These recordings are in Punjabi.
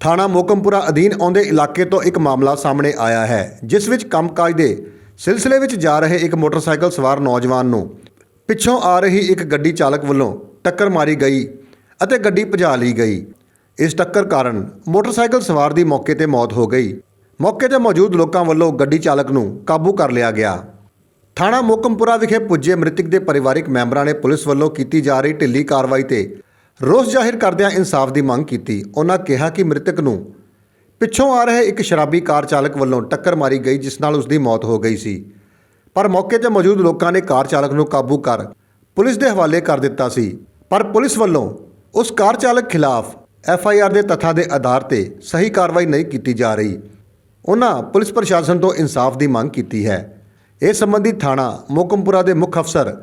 ਥਾਣਾ ਮੋਕਮਪੁਰਾ ਅਧੀਨ ਆਉਂਦੇ ਇਲਾਕੇ ਤੋਂ ਇੱਕ ਮਾਮਲਾ ਸਾਹਮਣੇ ਆਇਆ ਹੈ, ਜਿਸ ਵਿੱਚ ਕੰਮਕਾਜ ਦੇ ਸਿਲਸਿਲੇ ਵਿੱਚ ਜਾ ਰਹੇ ਇੱਕ ਮੋਟਰਸਾਈਕਲ ਸਵਾਰ ਨੌਜਵਾਨ ਨੂੰ ਪਿੱਛੋਂ ਆ ਰਹੀ ਇੱਕ ਗੱਡੀ ਚਾਲਕ ਵੱਲੋਂ ਟੱਕਰ ਮਾਰੀ ਗਈ ਅਤੇ ਗੱਡੀ ਭਜਾ ਲਈ ਗਈ। ਇਸ ਟੱਕਰ ਕਾਰਨ ਮੋਟਰਸਾਈਕਲ ਸਵਾਰ ਦੀ ਮੌਕੇ ਤੇ ਮੌਤ ਹੋ ਗਈ। ਮੌਕੇ ਤੇ ਮੌਜੂਦ ਲੋਕਾਂ ਵੱਲੋਂ ਗੱਡੀ ਚਾਲਕ ਨੂੰ ਕਾਬੂ ਕਰ ਲਿਆ ਗਿਆ। ਥਾਣਾ ਮੋਕਮਪੁਰਾ ਵਿਖੇ ਪੁੱਜੇ ਮ੍ਰਿਤਕ ਦੇ ਪਰਿਵਾਰਕ ਮੈਂਬਰਾਂ ਨੇ ਪੁਲਿਸ ਵੱਲੋਂ ਕੀਤੀ ਜਾ ਰਹੀ ਢਿੱਲੀ ਕਾਰਵਾਈ ਤੇ ਰੋਸ ਜ਼ਾਹਿਰ ਕਰਦਿਆਂ ਇਨਸਾਫ ਦੀ ਮੰਗ ਕੀਤੀ। ਉਹਨਾਂ ਕਿਹਾ ਕਿ ਮ੍ਰਿਤਕ ਨੂੰ ਪਿੱਛੋਂ ਆ ਰਹੇ ਇੱਕ ਸ਼ਰਾਬੀ ਕਾਰ ਚਾਲਕ ਵੱਲੋਂ ਟੱਕਰ ਮਾਰੀ ਗਈ, ਜਿਸ ਨਾਲ ਉਸ ਦੀ ਮੌਤ ਹੋ ਗਈ ਸੀ। ਪਰ ਮੌਕੇ ਤੇ ਮੌਜੂਦ ਲੋਕਾਂ ਨੇ ਕਾਰ ਚਾਲਕ ਨੂੰ ਕਾਬੂ ਕਰ ਪੁਲਿਸ ਦੇ ਹਵਾਲੇ ਕਰ ਦਿੱਤਾ ਸੀ। ਪਰ ਪੁਲਿਸ ਵੱਲੋਂ ਉਸ ਕਾਰ ਚਾਲਕ ਖਿਲਾਫ ਐਫ ਆਈ ਆਰ ਦੇ ਤੱਥਾਂ ਦੇ ਆਧਾਰ ਤੇ ਸਹੀ ਕਾਰਵਾਈ ਨਹੀਂ ਕੀਤੀ ਜਾ ਰਹੀ। ਉਹਨਾਂ ਪੁਲਿਸ ਪ੍ਰਸ਼ਾਸਨ ਤੋਂ ਇਨਸਾਫ ਦੀ ਮੰਗ ਕੀਤੀ ਹੈ। ਇਸ ਸੰਬੰਧੀ ਥਾਣਾ ਮੋਕਮਪੁਰਾ ਦੇ ਮੁੱਖ ਅਫਸਰ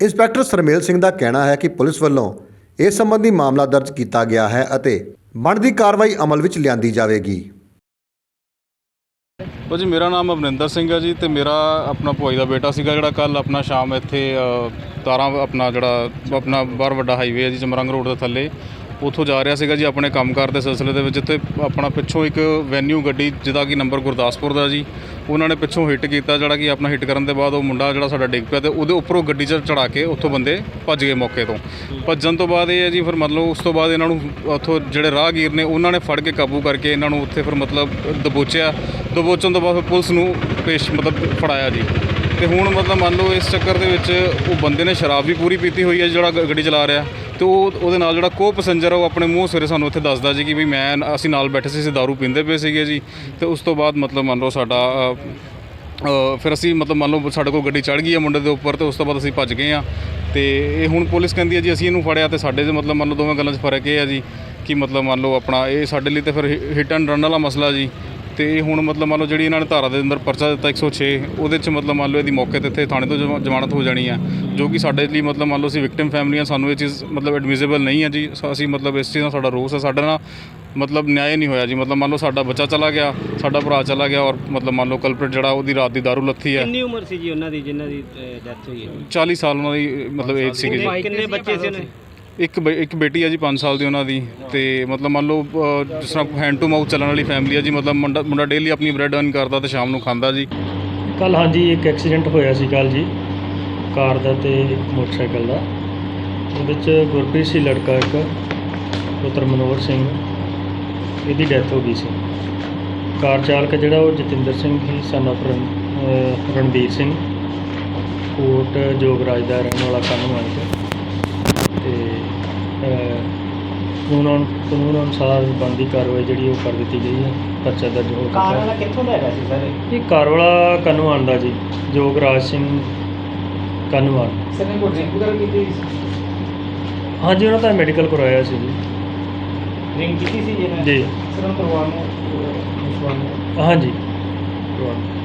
ਇੰਸਪੈਕਟਰ ਸਰਮੇਲ ਸਿੰਘ ਦਾ ਕਹਿਣਾ ਹੈ ਕਿ ਪੁਲਿਸ ਵੱਲੋਂ ਇਸ ਸੰਬੰਧੀ ਮਾਮਲਾ ਦਰਜ ਕੀਤਾ ਗਿਆ ਹੈ ਅਤੇ ਬਣਦੀ ਕਾਰਵਾਈ ਅਮਲ ਵਿੱਚ ਲਿਆਂਦੀ ਜਾਵੇਗੀ। ਭਾਜੀ ਮੇਰਾ ਨਾਮ ਅਮਰਿੰਦਰ ਸਿੰਘ ਹੈ ਜੀ ਤੇ ਮੇਰਾ ਆਪਣਾ ਭੋਈ ਦਾ ਬੇਟਾ ਸੀਗਾ ਜਿਹੜਾ ਕੱਲ ਆਪਣਾ ਸ਼ਾਮ ਇੱਥੇ ਤਾਰਾਂ ਆਪਣਾ ਜਿਹੜਾ ਆਪਣਾ ਬਾਹਰ ਵੱਡਾ ਹਾਈਵੇ ਹੈ ਜੀ ਚਮਰੰਗ ਰੋਡ ਦੇ ਥੱਲੇ। ਉੱਥੋਂ ਜਾ ਰਿਹਾ ਸੀਗਾ ਜੀ ਆਪਣੇ ਕੰਮਕਾਰ ਦੇ ਸਿਲਸਿਲੇ ਦੇ ਵਿੱਚ ਤੇ ਆਪਣਾ ਪਿੱਛੋਂ ਇੱਕ ਵੈਨਿਊ ਗੱਡੀ, ਜਿਹਦਾ ਕਿ ਨੰਬਰ ਗੁਰਦਾਸਪੁਰ ਦਾ ਜੀ। ਉਹਨਾਂ ਨੇ ਪਿੱਛੋਂ ਹਿੱਟ ਕੀਤਾ, ਜਿਹੜਾ ਕਿ ਆਪਣਾ ਹਿੱਟ ਕਰਨ ਦੇ ਬਾਅਦ ਉਹ ਮੁੰਡਾ ਜਿਹੜਾ ਸਾਡਾ ਡਿੱਗ ਪਿਆ ਤੇ ਉਹਦੇ ਉੱਪਰੋਂ ਗੱਡੀ 'ਚ ਚੜਾ ਕੇ ਉੱਥੋਂ ਬੰਦੇ ਭੱਜ ਗਏ ਮੌਕੇ ਤੋਂ। ਭੱਜਣ ਤੋਂ ਬਾਅਦ ਇਹ ਹੈ ਜੀ, ਫਿਰ ਮਤਲਬ ਉਸ ਤੋਂ ਬਾਅਦ ਇਹਨਾਂ ਨੂੰ ਉੱਥੋਂ ਜਿਹੜੇ ਰਾਹਗੀਰ ਨੇ ਉਹਨਾਂ ਨੇ ਫੜ ਕੇ ਕਾਬੂ ਕਰਕੇ ਇਹਨਾਂ ਨੂੰ ਉੱਥੇ ਫਿਰ ਮਤਲਬ ਦਬੋਚਿਆ। ਦਬੋਚਣ ਤੋਂ ਬਾਅਦ ਫਿਰ ਪੁਲਿਸ ਨੂੰ ਪੇਸ਼ ਮਤਲਬ ਫੜਾਇਆ ਜੀ। ਤੇ ਹੁਣ ਮਤਲਬ ਮੰਨ ਲਓ ਇਸ ਚੱਕਰ ਦੇ ਵਿੱਚ ਉਹ ਬੰਦੇ ਨੇ ਸ਼ਰਾਬ ਵੀ ਪੂਰੀ ਪੀਤੀ ਹੋਈ ਹੈ ਜਿਹੜਾ ਗ- ਗੱਡੀ ਚਲਾ ਰਿਹਾ ਤੇ ਉਹ ਉਹਦੇ ਨਾਲ ਜਿਹੜਾ ਕੋ ਪੈਸੇਂਜਰ ਉਹ ਆਪਣੇ ਮੂੰਹ ਸਿਰੇ ਸਾਨੂੰ ਇੱਥੇ ਦੱਸਦਾ ਜੀ ਕਿ ਵੀ ਮੈਂ ਅਸੀਂ ਨਾਲ ਬੈਠੇ ਸੀ, ਅਸੀਂ ਦਾਰੂ ਪੀਂਦੇ ਪਏ ਸੀਗੇ ਜੀ। ਤੇ ਉਸ ਤੋਂ ਬਾਅਦ ਮਤਲਬ ਮੰਨ ਲਓ ਸਾਡਾ ਫਿਰ ਅਸੀਂ ਮਤਲਬ ਮੰਨ ਲਓ ਸਾਡੇ ਕੋਲ ਗੱਡੀ ਚੜ ਗਈ ਹੈ ਮੁੰਡੇ ਦੇ ਉੱਪਰ ਤੇ ਉਸ ਤੋਂ ਬਾਅਦ ਅਸੀਂ ਭੱਜ ਗਏ ਆ ਤੇ ਇਹ ਹੁਣ ਪੁਲਿਸ ਕਹਿੰਦੀ ਹੈ ਜੀ, ਅਸੀਂ ਇਹਨੂੰ ਫੜਿਆ ਤੇ ਸਾਡੇ ਦੇ ਮਤਲਬ ਮੰਨ ਲਓ ਦੋਵੇਂ ਗੱਲਾਂ 'ਚ ਫ਼ਰਕ ਇਹ ਆ ਜੀ ਕਿ ਮਤਲਬ ਮੰਨ ਲਓ ਆਪਣਾ ਇਹ ਸਾਡੇ ਲਈ ਤੇ ਫਿਰ ਹਿੱਟ ਐਂਡ ਰਨ ਵਾਲਾ ਮਸਲਾ ਜੀ। ਤੇ ਹੁਣ ਮਤਲਬ ਮੰਨ ਲਓ ਜਿਹੜੀ ਇਹਨਾਂ ਨੇ ਧਾਰਾ ਦੇ ਅੰਦਰ ਪਰਚਾ ਦਿੱਤਾ 106 ਉਹਦੇ 'ਚ ਮਤਲਬ ਮੰਨ ਲਓ ਇਹਦੀ ਮੌਕੇ ਤੇ ਇੱਥੇ ਥਾਣੇ ਤੋਂ ਜਮਾ- ਜ਼ਮਾਨਤ ਹੋ ਜਾਣੀ ਹੈ ਜੋ ਕਿ ਸਾਡੇ ਲਈ ਮਤਲਬ ਮੰਨ ਲਓ ਅਸੀਂ ਵਿਕਟਿਮ ਫੈਮਲੀਆਂ ਸਾਨੂੰ ਇਹ ਚੀਜ਼ ਮਤਲਬ ਐਡਮਿਸਿਬਲ ਨਹੀਂ ਹੈ ਜੀ। ਅਸੀਂ ਮਤਲਬ ਇਸ ਚੀਜ਼ ਨਾਲ ਸਾਡਾ ਰੋਸ ਹੈ ਸਾਡਾ ਨਾਲ ਮਤਲਬ ਨਿਆਂ ਨਹੀਂ ਹੋਇਆ ਜੀ। ਮਤਲਬ ਮੰਨ ਲਓ ਸਾਡਾ ਬੱਚਾ ਚਲਾ ਗਿਆ ਸਾਡਾ ਭਰਾ ਚਲਾ ਗਿਆ ਔਰ ਮਤਲਬ ਮੰਨ ਲਓ ਕਲਪ੍ਰੇਟ ਜਿਹੜਾ ਉਹਦੀ ਰਾਤ ਦੀ ਦਾਰੂ ਲੱਥੀ ਹੈ ਕਿੰਨੀ ਉਮਰ ਸੀ ਜੀ ਉਹਨਾਂ ਦੀ ਜਿਨ੍ਹਾਂ ਦੀ ਡੈਥ ਹੋਈ ਹੈ? 40 ਸਾਲ ਉਹਨਾਂ ਦੀ ਮਤਲਬ ਏਜ ਸੀਗੀ ਜੀ। ਕਿੰਨੇ- ਕਿੰਨੇ ਬੱਚੇ ਸੀ ਉਹਨਾਂ ਦੇ? ਇੱਕ ਬੇ- ਇੱਕ ਬੇਟੀ ਆ ਜੀ 5 ਸਾਲ ਦੀ ਉਹਨਾਂ ਦੀ ਤੇ ਮਤਲਬ ਮੰਨ ਲਓ ਅ, ਜਿਸ ਤਰ੍ਹਾਂ ਹੈਂਡ ਟੂ ਮਾਊਥ ਚੱਲਣ ਵਾਲੀ ਫੈਮਿਲੀ ਹੈ ਜੀ ਮਤਲਬ ਮੁੰਡਾ ਮੁੰਡਾ ਡੇਲੀ ਆਪਣੀ ਬ੍ਰੈਡ ਅਰਨ ਕਰਦਾ ਤੇ ਸ਼ਾਮ ਨੂੰ ਖਾਂਦਾ ਜੀ। ਕੱਲ ਹਾਂਜੀ ਇੱਕ ਐਕਸੀਡੈਂਟ ਹੋਇਆ ਸੀ ਕੱਲ ਜੀ ਕਾਰ ਦਾ ਤੇ ਮੋਟਰਸਾਈਕਲ ਦਾ। ਉਹਦੇ ਚ ਗੁਰਪ੍ਰੀਤ ਸੀ ਲੜਕਾ ਇੱਕ ਪੁੱਤਰ ਮਨੋਹਰ ਸਿੰਘ ਇਹਦੀ ਡੈਥ ਹੋ ਗਈ ਸੀ। ਕਾਰ ਚਾਲਕ ਜਿਹੜਾ ਉਹ ਜਤਿੰਦਰ ਸਿੰਘ ਸੀ son of ਰਣ ਅਹ ਰਣਬੀਰ ਸਿੰਘ ਕੋਟ ਜੋਗਰਾਜ ਦਾ ਰਹਿਣ ਵਾਲਾ ਕਾਨੂੰਨ ਤੇ ਅਹ, ਕਾਨੂੰਨ ਕਾਨੂੰਨ ਅਨੁਸਾਰ ਬਣਦੀ ਕਾਰਵਾਈ ਜਿਹੜੀ ਉਹ ਕਰ ਦਿੱਤੀ ਗਈ ਹੈ ਪਰਚਾ ਦਰਜ ਹੋ ਕਾਰ ਚੁੱਕਾ ਵਾਲਾ ਕਿੱਥੋਂ ਦਾ ਹੈਗਾ ਸੀ ਸਰ ਇਹ? ਘਰ ਵਾਲਾ ਕਨੂਆਨ ਦਾ ਜੀ ਜੋਗਰਾਜ ਸਿੰਘ ਕਨੂਆਨ ਸਰ ਨੇ ਕੋਈ ਡਰਿੰਕ ਵਗੈਰਾ ਕੀਤੀ ਹਾਂਜੀ ਉਹਨਾਂ ਦਾ ਮੈਡੀਕਲ ਕਰਵਾਇਆ ਸੀ ਜੀ। ਡਰਿੰਕ ਕੀਤੀ ਸੀ ਜਿਹਨਾਂ ਜੀ। ਸਰ ਉਹਨਾਂ ਪਰਿਵਾਰ ਨੂੰ ਉਸ ਵਾਰ ਨੂੰ। ਹਾਂਜੀ। ਕਰਵਾਉਣਾ।